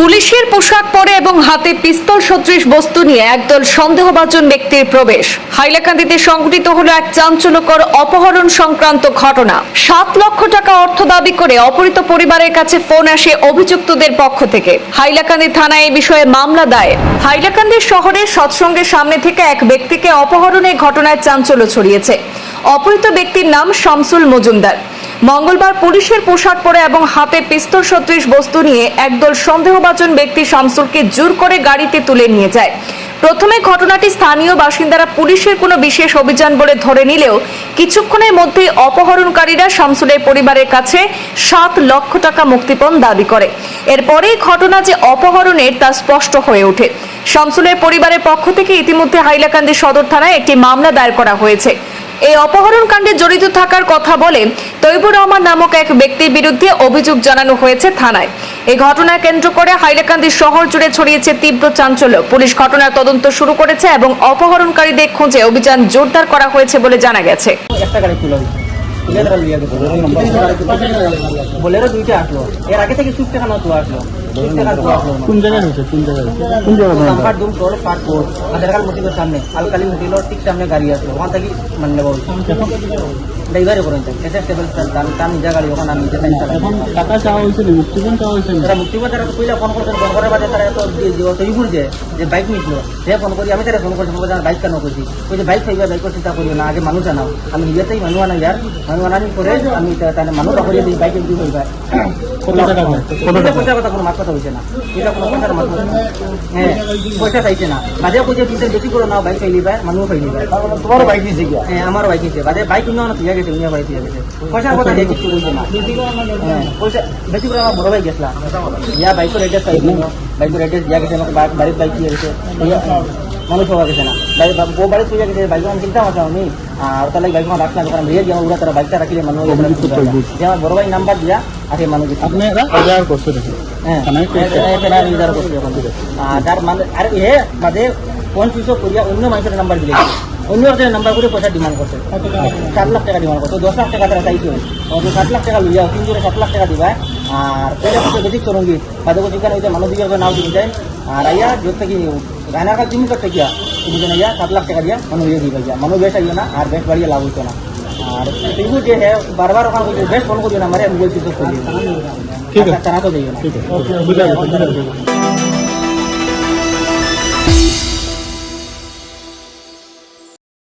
পুলিশের পোশাক পরে এবং হাতে পিস্তল সদৃশ বস্তু নিয়ে একদল সন্দেহভাজন ব্যক্তির প্রবেশ। হাইলাকান্দিতে সংঘটিত হলো এক চাঞ্চল্যকর অপহরণ সংক্রান্ত ঘটনা। সাত লক্ষ টাকা অর্থ দাবি করে অপহৃত পরিবারের কাছে ফোন আসে অভিযুক্তদের পক্ষ থেকে। হাইলাকান্দি থানায় এই বিষয়ে মামলা দায়ের। হাইলাকান্দি শহরের সৎসঙ্গের সামনে থেকে এক ব্যক্তিকে অপহরণের ঘটনায় চাঞ্চল্য ছড়িয়েছে। অপহৃত ব্যক্তির নাম শামসুল মজুমদার। মঙ্গলবার পুলিশের পোশাক পরে এবং হাতে পিস্তল সদৃশ বস্তু নিয়ে একদল সন্দেহভাজন ব্যক্তি শামসুলকে জোর করে গাড়িতে তুলে নিয়ে যায়। প্রথমে ঘটনাটি স্থানীয় বাসিন্দারা পুলিশের কোনো বিশেষ অভিযান বলে ধরে নিলেও কিছুক্ষণের মধ্যেই অপহরণকারীরা শামসুলের পরিবারের কাছে সাত লক্ষ টাকা মুক্তিপণ দাবি করে। এরপরেই ঘটনা যে অপহরণের তা স্পষ্ট হয়ে ওঠে। শামসুলের পরিবারের পক্ষ থেকে ইতিমধ্যে হাইলাকান্দি সদর থানায় একটি মামলা দায়ের করা হয়েছে। এই অপহরণ কাণ্ডে জড়িত থাকার কথা বলে তৈবুর রহমান নামক এক ব্যক্তির বিরুদ্ধে অভিযোগ জানানো হয়েছে থানায়। এই ঘটনা কেন্দ্র করে হাইলাকান্দি শহর জুড়ে ছড়িয়েছে তীব্র চাঞ্চল্য। পুলিশ ঘটনার তদন্ত শুরু করেছে এবং অপহরণকারীদের খুঁজে অভিযান জোরদার করা হয়েছে বলে জানা গেছে। দুইটা আসলো। এর আগে থেকে আসলো। সুইফট টাকা নতুন আসলো কোন জায়গায় হয়েছে কোন জায়গায় কোন জায়গায় নাম্বার দুম টোল পার্ক কোর্ট আধারকাল মসজিদের সামনে আলকালি মসজিদের ঠিক সামনে গাড়ি আসলো ওখান থেকে মানে নেব ড্রাইভারে করেন এসে স্টেবল আমি তার নিজা গাড়ি ওখানে আমি নিজে এখন টাকা চাওয়া হয়েছে মুক্তিপণ চাওয়া হয়েছে তারা মুক্তিপদ তারা কইলা ফোন করছেন ফোন করার বাদে তারা এত তৈরি যে যে বাইক নিছিল সে ফোন করি আমি তারা ফোন করছি ফোন বাইক কেন করছি ওই যে বাইক খাইবা বাইক চিন্তা করি না আগে মানুষ আনাও আমি নিজেতেই মানুষ আনাই ইয়ার মানুষ আনানি করে আমি তাহলে মানুষ রাখি দিই বাইকে দিয়ে কইবা কত টাকা কত টাকা পয়সা কথা কোনো মাছ কথা হয়েছে না। এটা কোনো পয়সার মাছ কথা না। হ্যাঁ পয়সা চাইছে না। বাদে কইছে পিছনে বেশি করে নাও বাইক খাইলি ভাই মানুষ খাইলি ভাই তোমার বাইক নিয়েছে কি হ্যাঁ আমারও বাইক নিছে। বাদে বাইক কিনে ঠিক গেছে উনিয়া বাইক দিয়ে গেছে। পয়সার কথা দিয়ে কিছু কইছে না। হ্যাঁ পয়সা বেশি করে আমার বড় ভাই গেছিলাম ইয়া বাইকের এড্রেস পাইছি বাইকের এড্রেস দিয়া গেছে আমাকে বাড়ির বাইক দিয়ে গেছে। মানুষ হওয়া গেছে না। বউ বাড়ি চলে গেছে বাইক আমি চিন্তা মারতাম আমি আর তাহলে বাইক আমার রাখলাম ওরা তারা বাইকটা রাখিলে মানুষ আমার বড় ভাই নাম্বার দিয়া মানুষ আপনারা করছে দেখুন। হ্যাঁ। করছি এখন। আর তার মানে আর এ বাদে ফোন করিয়া অন্য মানুষের নাম্বার দিলে? অন্য নাম্বার করে পয়সা ডিমান্ড করছে। সাত লাখ টাকা ডিমান্ড করছে। দশ লাখ টাকা তারা চাইছে। তো সাত লাখ টাকা লইয়া তিন জনে সাত লাখ টাকা দিবা আর পয়সা পয়সা বেশি চরঙ্গি বাদে বলছি কেন ওইটা মানুষ দিকে নাও দিয়ে যায় আর আইয়া জোর থেকে গায়নার কাজ জিনিস করতে গিয়া আইয়া সাত লাখ টাকা দিয়া মানুষ ইয়ে দিবা গিয়া। মানুষ বেশ আইও না আর বেশ বাড়িয়ে লাভ হইতো না। আর এইগুলো যে হ্যাঁ বারবার ওখানে বলছে বেশ ফোন করিও না মারে মোবাইল সুইচ অফ করিও ঠিক আছে। টাকা তো দিও